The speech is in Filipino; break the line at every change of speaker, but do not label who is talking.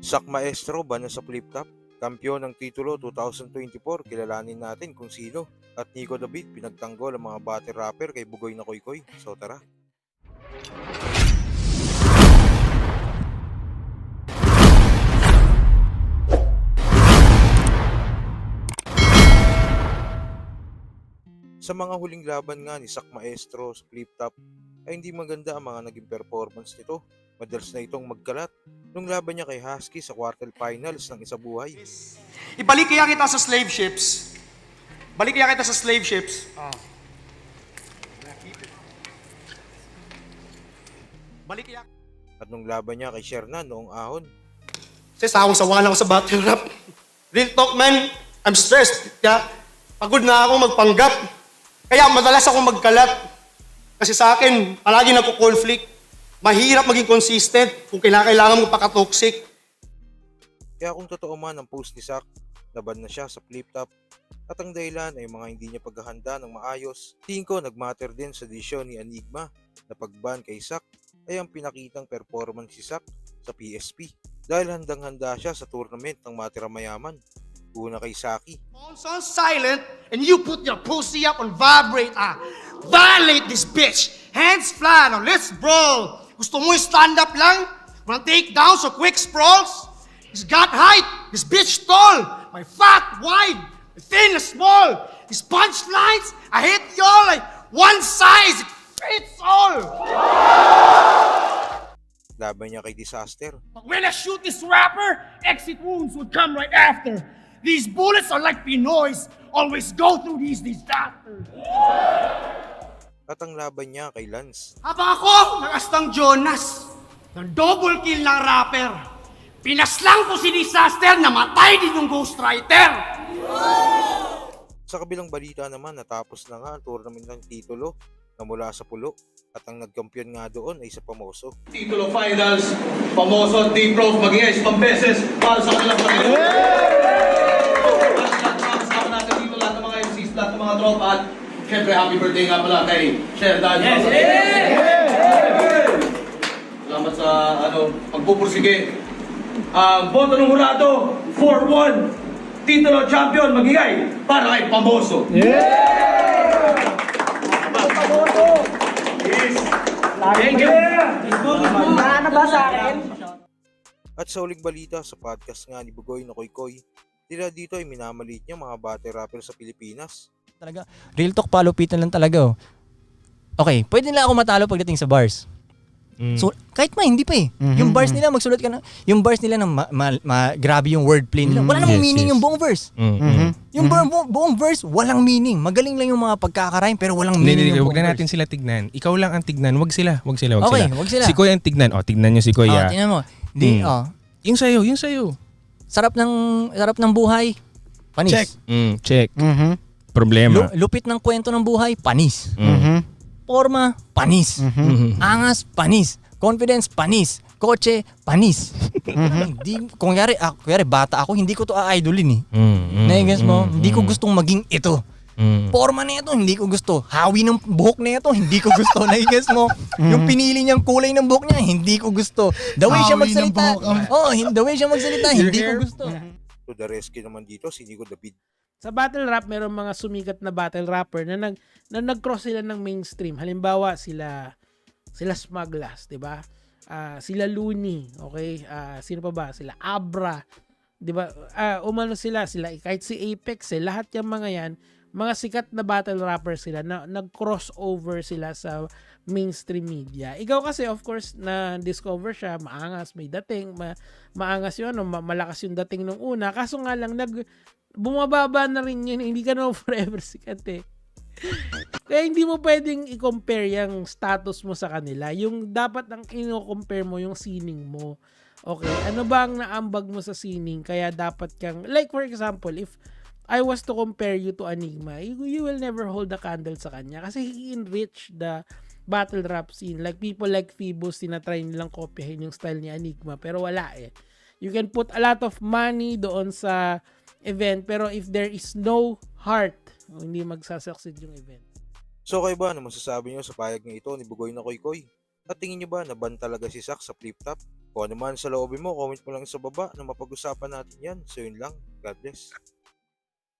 Sak Maestro ba na sa flip top? Kampiyon ng titulo 2024, kilalanin natin kung sino. At Nico David, pinagtanggol ang mga battle rapper kay Bugoy na Koykoy. So tara. Sa mga huling laban nga ni Sak Maestro sa flip top, ay hindi maganda ang mga naging performance nito. Madalas na itong magkalat nung laban niya kay Husky sa quarterfinals ng isa buhay.
Ibalik kaya kita sa slave ships. Balik kaya kita sa slave ships. Balik kaya...
At nung laban niya kay Shernan noong ahon,
Kasi sawang sawa na ako sa battle rap. Real talk, man. I'm stressed. Kaya pagod na ako magpanggap. Kaya madalas ako magkalat. Kasi sa akin, palagi nagko-conflict. Mahirap maging consistent kung kailangan mo pakatoxic.
kaya kung totoo man ang post ni Sak, laban na siya sa flip top, at ang dahilan ay mga hindi niya paghahanda ng maayos, tingin ko nagmatter din sa desisyon ni Enigma na pagban kay Sak ay ang pinakitang performance si Sak sa PSP dahil handang-handa siya sa tournament ng Matira Mayaman. Una kay Saki,
Phone's on silent and you put your pussy up on vibrate. Ah, violate this bitch. Hands flat. Now let's brawl. Gusto mo stand up lang? Wanna take down so quick sprawls? He's got height. This bitch tall. My fat wide. Thin small. His punchlines, I hit y'all like one size. It fits all.
laban niya kay Disaster,
But when I shoot this rapper, exit wounds would come right after. These bullets are like Pinoys, always go through these disasters.
At ang laban niya kay Lance.
Habang ako, nakastang Jonas, ng double kill ng rapper. Pinaslang ko si Disaster, namatay din yung ghostwriter.
Sa kabilang balita naman, natapos na nga ang tournament ng titulo na mula sa pulo at ang nagkampiyon nga doon ay sa Pamoso.
Titulo Finals, Pamoso, Team Prof, maging isang beses para sa kanilang. Para sa lahat dito, lahat ng mga MCs, lahat ng mga tropa at syempre happy birthday nga pala kay Sherdan. Yes, Salamat sa ano, pagpupursige. Ang boto ng hurado, 4-1. Titulo champion, magigay para kay Pamoso. Thank you.
At sa uling balita sa podcast nga ni Bugoy na Koykoy, tila dito ay minamaliit niya mga battle rapper sa Pilipinas.
Talaga. Real talk, palupitan lang talaga. Oh. Okay, pwede na ako matalo pagdating sa bars. So, kahit ma, hindi pa eh. Yung bars nila, magsulat ka na, yung bars nila na ma, ma- ma- grabe yung wordplay nila. Wala namang
Yes,
meaning
yes.
yung buong verse. Yung bu- bu- buong verse, walang meaning. Magaling lang yung mga pagkakarime, pero walang
Hindi,
meaning
hindi,
yung
wag
buong
na natin sila tignan. Ikaw lang ang tignan. Wag sila, wag sila, wag
Okay,
sila.
wag sila.
Si Koy ang tignan. O, tignan nyo si Koy.
Oh,
ah.
tingnan mo. Di,
Mm.
oh,
Yung sa'yo, yung sa'yo.
sarap ng, sarap ng buhay, panis.
Check. Mm, check.
Mm-hmm.
Problema.
Lu- lupit ng kwento ng buhay, panis.
Mm.
Forma, panis.
Mhm.
Angas, panis. Confidence, panis. Kotse, panis. Hindi, kung yari, ah, kunyari, bata ako, hindi ko to a-idolin eh.
Mm, mm,
Naigas mo?
mm,
Hindi ko gustong maging ito.
mm.
Forma na ito, hindi ko gusto. Hawi ng buhok na ito, hindi ko gusto. Naigas mo? Yung pinili niyang kulay ng buhok niya, hindi ko gusto. The way siya magsalita, oh, hin- the way siya magsalita, hindi ko gusto.
To the rescue naman dito si Nico David.
Sa battle rap, meron mga sumikat na battle rapper na nag na nag-cross sila ng mainstream. Halimbawa, sila sila Smuglas, 'di ba? Ah, sila Looney, okay? Ah, sino pa ba? Sila Abra, 'di ba? Ah, umano sila, sila kahit si Apex, eh, lahat yung mga 'yan, mga sikat na battle rapper sila na nag-crossover sila sa mainstream media. Ikaw kasi of course na discover siya, maangas, may dating, ma- maangas 'yung ano, ma- malakas yung dating nung una. Kaso nga lang nag bumababa na rin yun. Hindi ka naman forever sikat eh. Kaya hindi mo pwedeng i-compare yung status mo sa kanila. Yung dapat ang ino-compare mo yung sining mo. Okay, ano ba ang naambag mo sa sining? Kaya dapat kang, like for example, if I was to compare you to Enigma, you, you will never hold a candle sa kanya kasi he enrich the battle rap scene. Like people like Phoebus, tinatry nilang kopyahin yung style ni Enigma, pero wala eh. You can put a lot of money doon sa event, pero if there is no heart, hindi magsasucceed yung event.
So kayo ba, ano masasabi niyo sa payag niya ito ni Bugoy na Koykoy? At tingin niyo ba na talaga si Sak sa flip top? Kung ano man sa loobin mo, comment mo lang sa baba na mapag-usapan natin yan. So yun lang. God bless.